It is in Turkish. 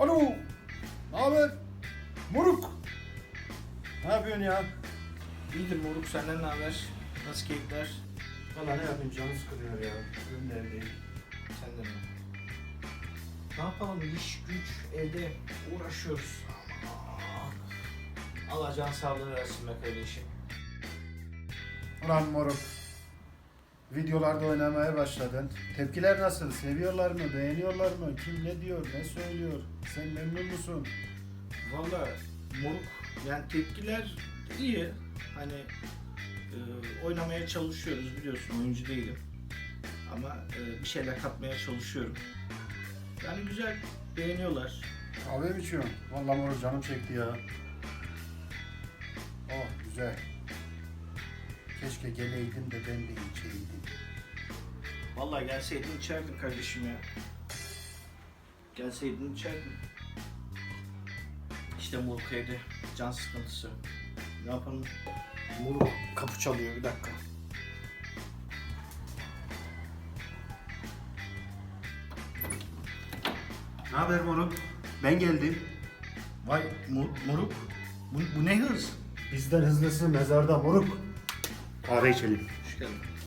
Alo. Ne haber? Moruk. Ne yapıyorsun ya? İyidir moruk senden ne haber? Nasıl keyifler? Valla ne yapayım canı sıkılıyor ya. Benim de evdeyim. Sen de mi? Ne yapalım iş güç evde uğraşıyoruz. Aman. Allah can sağlığı versin be kardeşim. Ulan moruk. Videolarda oynamaya başladın. Tepkiler nasıl? Seviyorlar mı? Beğeniyorlar mı? Kim ne diyor? Ne söylüyor? Sen memnun musun? Valla moruk yani tepkiler iyi. Hani e, oynamaya çalışıyoruz biliyorsun oyuncu değilim. Ama e, bir şeyler katmaya çalışıyorum. Yani güzel beğeniyorlar. Kahve mi içiyorsun? Valla moruk canım çekti ya. Oh güzel. Keşke geleydim de ben de içeydim. Vallahi gelseydin içerdin kardeşim ya. Gelseydin içerdin. İşte moruk evde can sıkıntısı. Ne yapalım? Moruk kapı çalıyor bir dakika. Ne haber moruk? Ben geldim. Vay moruk. Bu, bu ne hız? Bizden hızlısı mezarda moruk. Kahve içelim. Hoş.